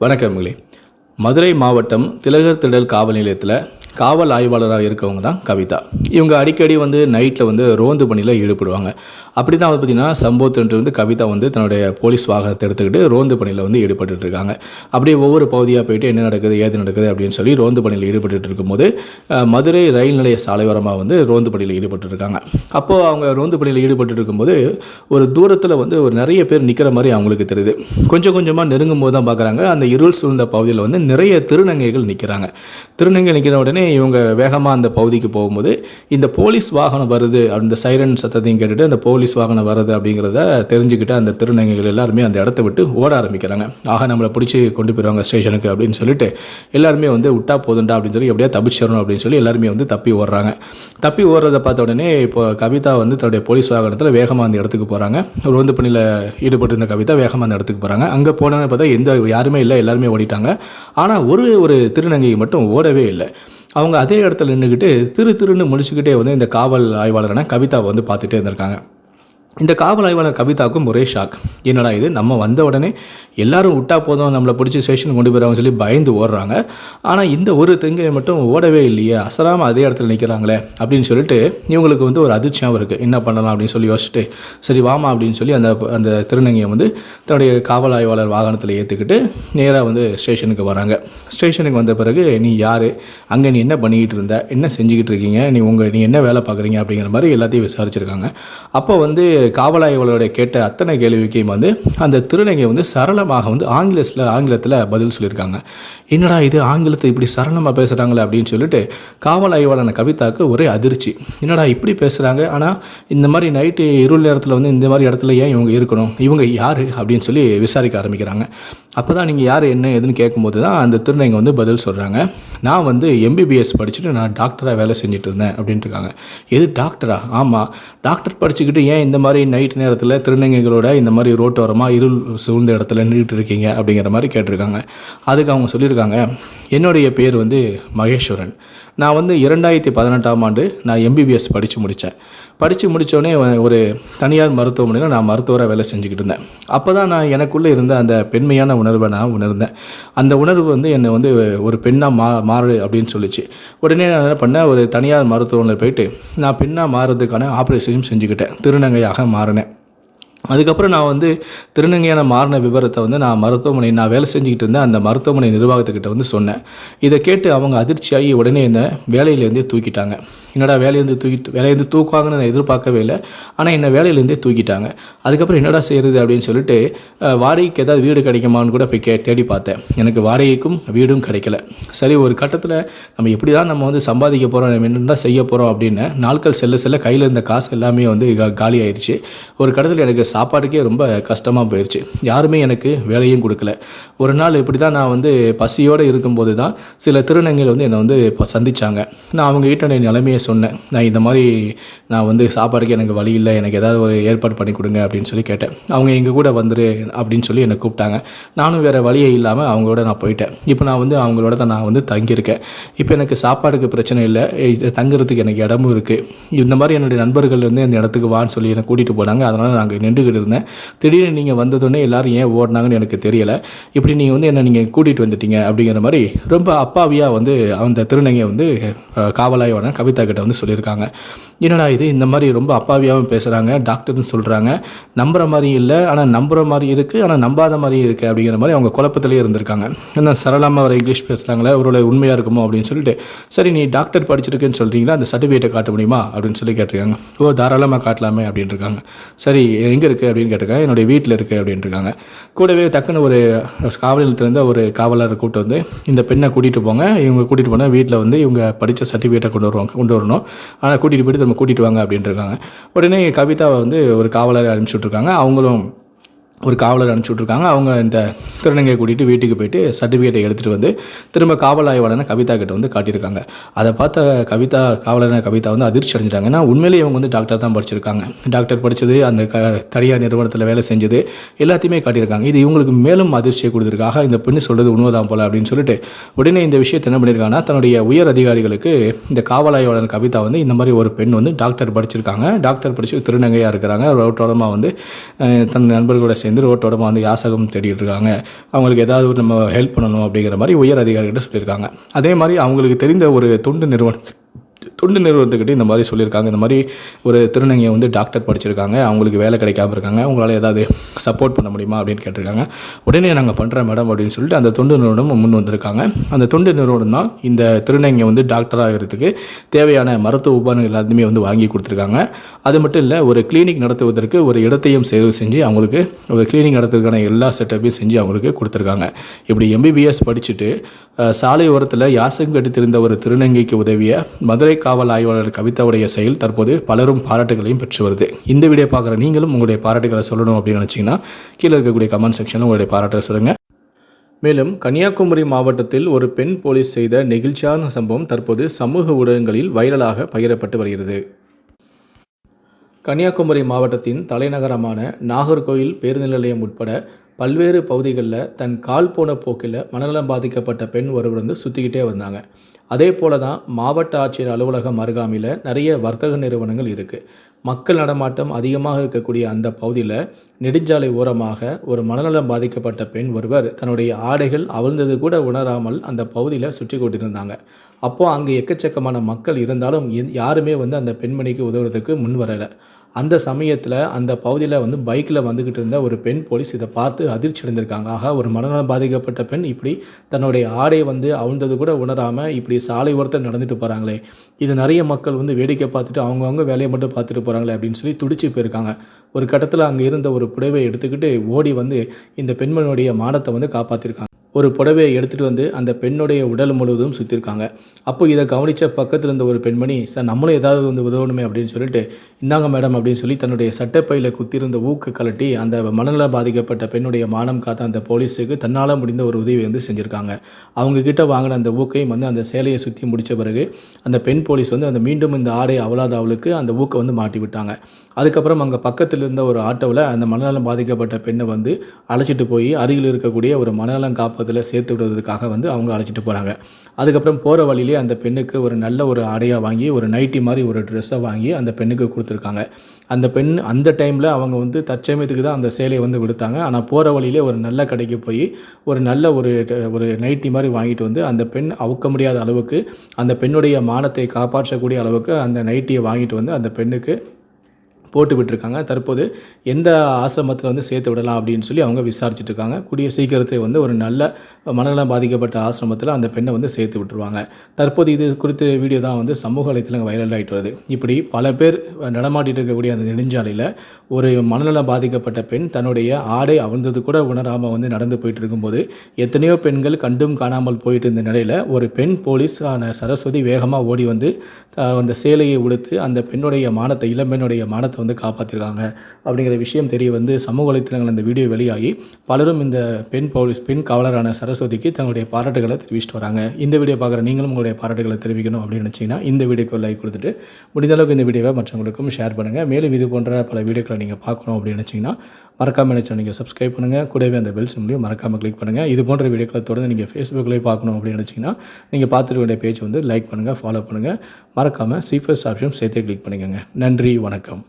வணக்கம்களே மதுரை மாவட்டம் திலகர் திடல் காவல் நிலையத்தில் காவல் ஆய்வாளராக இருக்கவங்க தான் கவிதா. இவங்க அடிக்கடி வந்து நைட்டில் வந்து ரோந்து பணியில் ஈடுபடுவாங்க. அப்படி தான் வந்து பார்த்திங்கன்னா சம்பவத்தன்று வந்து கவிதா வந்து தன்னுடைய போலீஸ் வாகனத்தை எடுத்துக்கிட்டு ரோந்து பணியில் வந்து ஈடுபட்டு இருக்காங்க. அப்படியே ஒவ்வொரு பகுதியாக போயிட்டு என்ன நடக்குது ஏது நடக்குது அப்படின்னு சொல்லி ரோந்து பணியில் ஈடுபட்டுட்டு இருக்கும்போது மதுரை ரயில் நிலைய சாலையோரமாக வந்து ரோந்து பணியில் ஈடுபட்டு இருக்காங்க. அப்போது அவங்க ரோந்து பணியில் ஈடுபட்டு இருக்கும்போது ஒரு தூரத்தில் வந்து ஒரு நிறைய பேர் நிற்கிற மாதிரி அவங்களுக்கு தெரியுது. கொஞ்சம் கொஞ்சமாக நெருங்கும் போது தான் பார்க்குறாங்க அந்த இருள் சூழ்ந்த பகுதியில் வந்து நிறைய திருநங்கைகள் நிற்கிறாங்க திருநங்கை நிற்கிற உடனே இவங்க வேகமாக அந்த பகுதிக்கு போகும்போது இந்த போலீஸ் வாகனம் வருது அந்த சைரன் சத்தத்தையும் கேட்டுட்டு அந்த போலீஸ் வாகனம் வருது அப்படிங்கிறத தெரிஞ்சுக்கிட்டு அந்த திருநங்கைகள் எல்லாருமே அந்த இடத்த விட்டு ஓட ஆரம்பிக்கிறாங்க. ஆக நம்மளை பிடிச்சி கொண்டு போயிடுவாங்க ஸ்டேஷனுக்கு அப்படின்னு சொல்லிட்டு எல்லாருமே வந்து விட்டா போதுண்டா அப்படின்னு சொல்லி எப்படியா தப்பிச்சிடணும் அப்படின்னு சொல்லி எல்லாருமே வந்து தப்பி ஓடுறாங்க. தப்பி ஓடுறத பார்த்த உடனே இப்போ கவிதா வந்து தன்னுடைய போலீஸ் வாகனத்தில் வேகமாக அந்த இடத்துக்கு போகிறாங்க ரோந்து பணியில் ஈடுபட்டு இருந்த கவிதா வேகமாக அந்த இடத்துக்கு போகிறாங்க அங்கே போனோன்னு பார்த்தா எந்த யாருமே இல்லை எல்லாருமே ஓடிட்டாங்க. ஆனால் ஒரு ஒரு திருநங்கை மட்டும் ஓடவே இல்லை. அவங்க அதே இடத்துல நின்றுக்கிட்டு திரு திருன்னு முடிச்சுக்கிட்டே வந்து இந்த காவல் ஆய்வாளரான கவிதாவை வந்து பார்த்துட்டே இருந்திருக்காங்க. இந்த காவல் ஆய்வாளர் கவிதாவுக்கும் ஒரே ஷாக் என்னடா இது? நம்ம வந்த உடனே எல்லாரும் விட்டா போதும் நம்மளை பிடிச்சி ஸ்டேஷன் கொண்டு போயிடுவாங்க சொல்லி பயந்து ஓடுறாங்க. ஆனால் இந்த ஒரு தெங்கை மட்டும் ஓடவே இல்லையே. அசராமல் அதே இடத்துல நிற்கிறாங்களே அப்படின்னு சொல்லிட்டு இவங்களுக்கு வந்து ஒரு அதிர்ச்சியாகவும் இருக்குது என்ன பண்ணலாம் அப்படின்னு சொல்லி யோசிச்சுட்டு சரி வாமா அப்படின்னு சொல்லி அந்த அந்த திருநங்கையை வந்து தன்னுடைய காவல் ஆய்வாளர் வாகனத்தில் ஏற்றுக்கிட்டு நேராக வந்து ஸ்டேஷனுக்கு வராங்க. ஸ்டேஷனுக்கு வந்த பிறகு நீ யார்? அங்கே நீ என்ன பண்ணிக்கிட்டு இருந்த? என்ன செஞ்சுக்கிட்டு இருக்கீங்க? நீ உங்கள் நீ என்ன வேலை பார்க்குறீங்க? அப்படிங்கிற மாதிரி எல்லாத்தையும் விசாரிச்சிருக்காங்க. அப்போ வந்து காவலாய்வாளருடைய கேட்ட அத்தனை கேள்விக்கையும் வந்து அந்த திருநங்கை வந்து சரளமாக வந்து ஆங்கிலத்தில் ஆங்கிலத்தில் பதில் சொல்லியிருக்காங்க. என்னடா இது ஆங்கிலத்தை இப்படி சரளமாக பேசுகிறாங்களே அப்படின்னு சொல்லிட்டு காவல் ஆய்வாளர் கவிதாவுக்கு ஒரே அதிர்ச்சி. என்னடா இப்படி பேசுகிறாங்க ஆனால் இந்த மாதிரி நைட்டு இருள் நேரத்தில் வந்து இந்த மாதிரி இடத்துல ஏன் இவங்க இருக்கணும்? இவங்க யார்? அப்படின்னு சொல்லி விசாரிக்க ஆரம்பிக்கிறாங்க. அப்போ தான் நீங்கள் யார் என்ன ஏதுன்னு கேட்கும்போது தான் அந்த திருநங்க வந்து பதில் சொல்கிறாங்க நான் வந்து எம்பிபிஎஸ் படிச்சுட்டு நான் டாக்டராக வேலை செஞ்சுட்டு இருந்தேன் அப்படின்ட்டு இருக்காங்க. எது டாக்டரா ஆமாம் டாக்டர் படிச்சுக்கிட்டு ஏன் இந்த மாதிரி நைட் நேரத்தில் திருநங்கைகளோட இந்த மாதிரி ரோட்டோரமாக இருள் சூழ்ந்த இடத்துல நின்றுட்டு இருக்கீங்க அப்படிங்கிற மாதிரி கேட்டிருக்காங்க. அதுக்கு அவங்க சொல்லியிருக்காங்க என்னுடைய பேர் வந்து மகேஸ்வரன். நான் வந்து இரண்டாயிரத்தி பதினெட்டாம் ஆண்டு நான் எம்பிபிஎஸ் படித்து முடித்தேன் படித்து முடித்தோடனே ஒரு தனியார் மருத்துவமனையில் நான் மருத்துவராக வேலை செஞ்சுக்கிட்டு இருந்தேன். அப்போ தான் நான் எனக்குள்ளே இருந்த அந்த பெண்மையான உணர்வை நான் உணர்ந்தேன். அந்த உணர்வு வந்து என்னை வந்து ஒரு பெண்ணாக மா மாறு அப்படின்னு சொல்லிச்சு. உடனே நான் என்ன பண்ணேன் ஒரு தனியார் மருத்துவமனையில் போயிட்டு நான் பெண்ணாக மாறுறதுக்கான ஆப்ரேஷனும் செஞ்சுக்கிட்டேன். திருநங்கையாக மாறினேன். அதுக்கப்புறம் நான் வந்து திருநங்கையான மாறின விவரத்தை வந்து நான் மருத்துவமனை நான் வேலை செஞ்சுக்கிட்டு இருந்தேன் அந்த மருத்துவமனை நிர்வாகத்துக்கிட்ட வந்து சொன்னேன். இதை கேட்டு அவங்க அதிர்ச்சியாகி உடனே என்னை வேலையிலேருந்தே தூக்கிட்டாங்க. என்னடா வேலையிலேருந்து தூக்கிட்டு வேலையிலேருந்து தூக்குவாங்கன்னு நான் எதிர்பார்க்கவே இல்லை. ஆனால் என்னை வேலையிலேருந்தே தூக்கிட்டாங்க. அதுக்கப்புறம் என்னடா செய்கிறது அப்படின்னு சொல்லிட்டு வாடகைக்கு ஏதாவது வீடு கிடைக்குமான்னு கூட போய் கே தேடி பார்த்தேன். எனக்கு வாடகைக்கும் வீடும் கிடைக்கல. சரி ஒரு கட்டத்தில் நம்ம எப்படி தான் நம்ம வந்து சம்பாதிக்க போகிறோம் நம்ம என்ன செய்ய போகிறோம் அப்படின்னு நாட்கள் செல்ல செல்ல கையில் இருந்த காசு எல்லாமே வந்து காலி ஆயிடுச்சு. ஒரு கட்டத்தில் எனக்கு சாப்பாட்டுக்கே ரொம்ப கஷ்டமாக போயிடுச்சு யாருமே எனக்கு வேலையும் கொடுக்கல. ஒரு நாள் இப்படி தான் நான் வந்து பசியோடு இருக்கும்போது தான் சில திருநங்கைகள் வந்து என்னை வந்து இப்போ சந்திச்சாங்க. நான் அவங்ககிட்ட என் நிலைமையை சொன்னேன். நான் இந்த மாதிரி நான் வந்து சாப்பாடுக்கு எனக்கு வழி இல்லை. எனக்கு ஏதாவது ஒரு ஏற்பாடு பண்ணி கொடுங்க அப்படின்னு சொல்லி கேட்டேன். அவங்க எங்கள் கூட வந்துரு அப்படின்னு சொல்லி என்னை கூப்பிட்டாங்க. நானும் வேறு வழியே இல்லாமல் அவங்களோட நான் போயிட்டேன். இப்போ நான் வந்து அவங்களோட தான் நான் வந்து தங்கியிருக்கேன். இப்போ எனக்கு சாப்பாடுக்கு பிரச்சனை இல்லை. இது தங்குறதுக்கு எனக்கு இடமும் இருக்குது இந்த மாதிரி என்னுடைய நண்பர்கள் வந்து இந்த இடத்துக்கு வான்னு சொல்லி என்னை கூட்டிகிட்டு போனாங்க. அதனால் நாங்கள் நின்று நின்றுக்கிட்டு இருந்தேன் திடீர்னு நீங்கள் வந்ததுடனே எல்லாரும் ஏன் ஓடினாங்கன்னு எனக்கு தெரியல. இப்படி நீங்கள் வந்து என்னை நீங்கள் கூட்டிகிட்டு வந்துட்டீங்க அப்படிங்கிற மாதிரி ரொம்ப அப்பாவியாக வந்து அந்த திருநங்கை வந்து காவலாயோட காவலாய்வான கவிதா கிட்ட வந்து சொல்லியிருக்காங்க. என்னடா இது? இந்த மாதிரி ரொம்ப அப்பாவியாகவும் பேசுகிறாங்க டாக்டர்னு சொல்கிறாங்க நம்புற மாதிரி இல்லை. ஆனால் நம்புற மாதிரி இருக்குது ஆனால் நம்பாத மாதிரி இருக்குது அப்படிங்கிற மாதிரி அவங்க குழப்பத்திலே இருந்திருக்காங்க. என்ன சரளமாக வர இங்கிலீஷ் பேசுகிறாங்களே ஒருவேளை உண்மையாக இருக்குமோ அப்படின்னு சொல்லிட்டு சரி நீ டாக்டர் படிச்சிருக்குன்னு சொல்கிறீங்களா அந்த சர்டிஃபிகேட்டை காட்ட முடியுமா? அப்படின்னு சொல்லி கேட்டிருக்காங்க. ஓ தாராளமாக காட்டலாமே அப்படின்னு இருக்காங்க. சரி எங்கே இருக்குது அப்படின்னு கேட்டிருக்காங்க. என்னுடைய வீட்டில் இருக்குது அப்படின்ட்டுருக்காங்க. கூடவே டக்குன்னு ஒரு காவல் நிலையத்திலேருந்து ஒரு காவலரை கூப்பிட்டு வந்து இந்த பெண்ணை கூட்டிகிட்டு போங்க. இவங்க கூட்டிகிட்டு போனால் வீட்டில் வந்து இவங்க படித்த சர்டிஃபிகேட்டை கொண்டு வருவாங்க கொண்டு வரணும். ஆனால் கூட்டிகிட்டு போயிட்டு நம்ம கூட்டிகிட்டு வாங்க அப்படின்ட்டு இருக்காங்க உடனே கவிதாவை வந்து ஒரு காவலரை அனுப்பிச்சி விட்ருக்காங்க அவங்களும் ஒரு காவலர் அனுப்பிச்சி விட்ருக்காங்க அவங்க இந்த திருநங்கையை கூட்டிகிட்டு வீட்டுக்கு போயிட்டு சர்டிஃபிகேட்டை எடுத்துகிட்டு வந்து திரும்ப காவல் ஆய்வாளனை கவிதா கிட்ட வந்து காட்டியிருக்காங்க. அதை பார்த்த கவிதா காவலரான கவிதா வந்து அதிர்ச்சி அடைஞ்சிட்டாங்க. ஏன்னா உண்மையிலேயே இவங்க வந்து டாக்டர் தான் படிச்சிருக்காங்க. டாக்டர் படித்தது அந்த க தனியார் நிறுவனத்தில் வேலை செஞ்சது எல்லாத்தையுமே காட்டியிருக்காங்க. இது இவங்களுக்கு மேலும் அதிர்ச்சியை கொடுத்துருக்காக இந்த பெண்ணு சொல்கிறது உண்மைதான் போல அப்படின்னு சொல்லிட்டு உடனே இந்த விஷயத்தை என்ன பண்ணியிருக்காங்கன்னா தன்னுடைய உயர் அதிகாரிகளுக்கு இந்த காவல் ஆய்வாளன் கவிதா வந்து இந்த மாதிரி ஒரு பெண் வந்து டாக்டர் படிச்சிருக்காங்க. டாக்டர் படித்து திருநங்கையாக இருக்கிறாங்க. ரோட்டோரமாக வந்து தன் நண்பர்களோட சேர்ந்து ரோட்டோட வந்து யாசகம் தேடிட்டு இருக்காங்க. அவங்களுக்கு ஏதாவது ஒரு நம்ம ஹெல்ப் பண்ணணும் அப்படிங்கிற மாதிரி உயர் அதிகாரிகிட்ட சொல்லியிருக்காங்க. அதே மாதிரி அவங்களுக்கு தெரிந்த ஒரு தொண்டு நிறுவனம் தொண்டு நிறுவனத்துக்கிட்ட இந்த மாதிரி சொல்லியிருக்காங்க. இந்த மாதிரி ஒரு திருநங்கையை வந்து டாக்டர் படிச்சிருக்காங்க. அவங்களுக்கு வேலை கிடைக்காம இருக்காங்க. உங்களால் ஏதாவது சப்போர்ட் பண்ண முடியுமா அப்படின்னு கேட்டிருக்காங்க. உடனே நாங்கள் பண்ணுறோம் மேடம் அப்படின்னு சொல்லிட்டு அந்த தொண்டு நிறுவனம் முன் வந்திருக்காங்க. அந்த தொண்டு நிறுவனம் தான் இந்த திருநங்கை வந்து டாக்டர் ஆகிறதுக்கு தேவையான மருத்துவ உபகரணங்கள் எல்லாத்தையுமே வந்து வாங்கி கொடுத்துருக்காங்க. அது மட்டும் இல்லை ஒரு கிளினிக் நடத்துவதற்கு ஒரு இடத்தையும் சேர்வு செஞ்சு அவங்களுக்கு ஒரு கிளினிக் நடத்துறதுக்கான எல்லா செட்டப்பையும் செஞ்சு அவங்களுக்கு கொடுத்துருக்காங்க. இப்படி எம்பிபிஎஸ் படிச்சுட்டு சாலை ஓரத்தில் யாசகம் கட்டித்திருந்த ஒரு திருநங்கைக்கு உதவிய மதுரை காவல் ஆய்வாளர் கவிதாவுடைய செயல் தற்போது பலரும் பாராட்டுகளையும் பெற்று வருது. இந்த வீடியோ பார்க்குற நீங்களும் உங்களுடைய பாராட்டுகளை சொல்லணும் அப்படின்னு நினச்சிங்கன்னா கீழே இருக்கக்கூடிய கமெண்ட் செக்ஷனில் உங்களுடைய பாராட்டுகளை சொல்லுங்கள் மேலும் கன்னியாகுமரி மாவட்டத்தில் ஒரு பெண் போலீஸ் செய்த நெகிழ்ச்சியான சம்பவம் தற்போது சமூக ஊடகங்களில் வைரலாக பகிரப்பட்டு வருகிறது. கன்னியாகுமரி மாவட்டத்தின் தலைநகரமான நாகர்கோயில் பேருந்து நிலையம் உட்பட பல்வேறு பகுதிகளில் தன் கால் போன போக்கில் மனநலம் பாதிக்கப்பட்ட பெண் ஒருவர் வந்து சுற்றிக்கிட்டே வந்தாங்க. அதே போல தான் மாவட்ட ஆட்சியர் அலுவலகம் அருகாமையில் நிறைய வர்த்தக நிறுவனங்கள் இருக்குது மக்கள் நடமாட்டம் அதிகமாக இருக்கக்கூடிய அந்த பகுதியில் நெடுஞ்சாலை ஓரமாக ஒரு மனநலம் பாதிக்கப்பட்ட பெண் ஒருவர் தன்னுடைய ஆடைகள் அவிழ்ந்தது கூட உணராமல் அந்த பகுதியில் சுற்றி கொண்டிருந்தாங்க. அப்போது அங்கே எக்கச்சக்கமான மக்கள் இருந்தாலும் எந்- யாருமே வந்து அந்த பெண்மணிக்கு உதவுறதுக்கு முன் வரலை. அந்த சமயத்தில் அந்த பகுதியில் வந்து பைக்கில் வந்துக்கிட்டு இருந்த ஒரு பெண் போலீஸ் இதை பார்த்து அதிர்ச்சி அடைந்திருக்காங்க. ஆக ஒரு மனநலம் பாதிக்கப்பட்ட பெண் இப்படி தன்னுடைய ஆடை வந்து அவுழ்ந்தது கூட உணராமல் இப்படி சாலை ஓரத்தில் நடந்துட்டு போகிறாங்களே இது நிறைய மக்கள் வந்து வேடிக்கை பார்த்துட்டு அவங்கவுங்க வேலையை மட்டும் பார்த்துட்டு போகிறாங்களே அப்படின்னு சொல்லி துடிச்சு போயிருக்காங்க. ஒரு கட்டத்தில் அங்கே இருந்த ஒரு புடவை எடுத்துக்கிட்டு ஓடி வந்து இந்த பெண்மணியுடைய மானத்தை வந்து காப்பாற்றிருக்காங்க ஒரு புடவையை எடுத்துகிட்டு வந்து அந்த பெண்ணுடைய உடல் முழுவதும் சுற்றிருக்காங்க அப்போ இதை கவனித்த பக்கத்தில் இருந்த ஒரு பெண்மணி சார் நம்மளும் ஏதாவது வந்து உதவணுமே அப்படின்னு சொல்லிட்டு இந்தாங்க மேடம் அப்படின்னு சொல்லி தன்னுடைய சட்டைப்பையில் குத்திருந்த ஊக்கு கலட்டி அந்த மனநலம் பாதிக்கப்பட்ட பெண்ணுடைய மானம் காத்த அந்த போலீஸுக்கு தன்னால் முடிந்த ஒரு உதவி வந்து செஞ்சுருக்காங்க. அவங்க கிட்ட வாங்கின அந்த ஊக்கையும் வந்து அந்த சேலையை சுற்றி முடித்த பிறகு அந்த பெண் போலீஸ் வந்து அந்த மீண்டும் இந்த ஆடை அவளாத அவளுக்கு அந்த ஊக்கை வந்து மாட்டி விட்டாங்க. அதுக்கப்புறம் அங்கே பக்கத்தில் இருந்த ஒரு ஆட்டோவில் அந்த மனநலம் பாதிக்கப்பட்ட பெண்ணை வந்து அழைச்சிட்டு போய் அருகில் இருக்கக்கூடிய ஒரு மனநலம் குடும்பத்தில் சேர்த்து விடுவதற்காக வந்து அவங்க அழைச்சிட்டு போனாங்க அதுக்கப்புறம் போகிற வழியிலே அந்த பெண்ணுக்கு ஒரு நல்ல ஒரு ஆடையாக வாங்கி ஒரு நைட்டி மாதிரி ஒரு ட்ரெஸ்ஸை வாங்கி அந்த பெண்ணுக்கு கொடுத்துருக்காங்க. அந்த பெண் அந்த டைமில் அவங்க வந்து தற்சமயத்துக்கு தான் அந்த சேலையை வந்து கொடுத்தாங்க ஆனால் போகிற வழியிலே ஒரு நல்ல கடைக்கு போய் ஒரு நல்ல ஒரு ஒரு நைட்டி மாதிரி வாங்கிட்டு வந்து அந்த பெண் அவுக்க முடியாத அளவுக்கு அந்த பெண்ணுடைய மானத்தை காப்பாற்றக்கூடிய அளவுக்கு அந்த நைட்டியை வாங்கிட்டு வந்து அந்த பெண்ணுக்கு போட்டு விட்டுருக்காங்க. தற்போது எந்த ஆசிரமத்தில் வந்து சேர்த்து விடலாம் அப்படின்னு சொல்லி அவங்க விசாரிச்சுட்டு இருக்காங்க கூடிய சீக்கிரத்தை வந்து ஒரு நல்ல மனநலம் பாதிக்கப்பட்ட ஆசிரமத்தில் அந்த பெண்ணை வந்து சேர்த்து விட்டுருவாங்க. தற்போது இது குறித்த வீடியோ தான் வந்து சமூக வலைத்தளங்க வைரல் ஆகிட்டு வருது. இப்படி பல பேர் நடமாட்டிட்டு இருக்கக்கூடிய அந்த நெடுஞ்சாலையில் ஒரு மனநலம் பாதிக்கப்பட்ட பெண் தன்னுடைய ஆடை அவிழ்ந்தது கூட உணராமல் வந்து நடந்து போயிட்டு இருக்கும்போது எத்தனையோ பெண்கள் கண்டும் காணாமல் போயிட்டு இருந்த நிலையில் ஒரு பெண் போலீஸ் சரஸ்வதி வேகமாக ஓடி வந்து த- அந்த சேலையை உடுத்து அந்த பெண்ணுடைய மானத்தை இளம்பெண்ணுடைய மானத்தை வந்து காப்பாற்றிருக்காங்க அப்படிங்கிற விஷயம் தெரிய வந்து சமூக வலைத்தளங்கள் இந்த வீடியோ வெளியாகி பலரும் இந்த பெண் போலீஸ் பெண் காவலரான சரஸ்வதிக்கு தங்களுடைய பாராட்டுகளை தெரிவிச்சிட்டு வராங்க. இந்த வீடியோ பார்க்குற நீங்களும் உங்களுடைய பாராட்டுகளை தெரிவிக்கணும் அப்படின்னு நினச்சிங்கன்னா இந்த வீடியோக்கு லைக் கொடுத்துட்டு முடிந்த அளவுக்கு இந்த வீடியோவை மற்றவங்களுக்கும் ஷேர் பண்ணுங்கள் மேலும் இது போன்ற பல வீடியோக்களை நீங்கள் பார்க்கணும் அப்படின்னு நினச்சிங்கன்னா மறக்காமல் நினச்சா நீங்கள் சப்ஸ்கிரைப் பண்ணுங்கள் கூடவே அந்த பெல் சிம்லையும் மறக்காமல் கிளிக் பண்ணுங்கள் இது போன்ற வீடியோக்களை தொடர்ந்து நீங்கள் ஃபேஸ்புக்கிலேயே பார்க்கணும் அப்படின்னு நினச்சிங்கன்னா நீங்கள் பார்த்துட்டு வேண்டிய பேஜ் வந்து லைக் பண்ணுங்கள் ஃபாலோ பண்ணுங்கள் மறக்காமல் சீஃபஸ்ட் ஆப்ஷன் சேர்த்தே கிளிக் பண்ணிக்கோங்க. நன்றி வணக்கம்.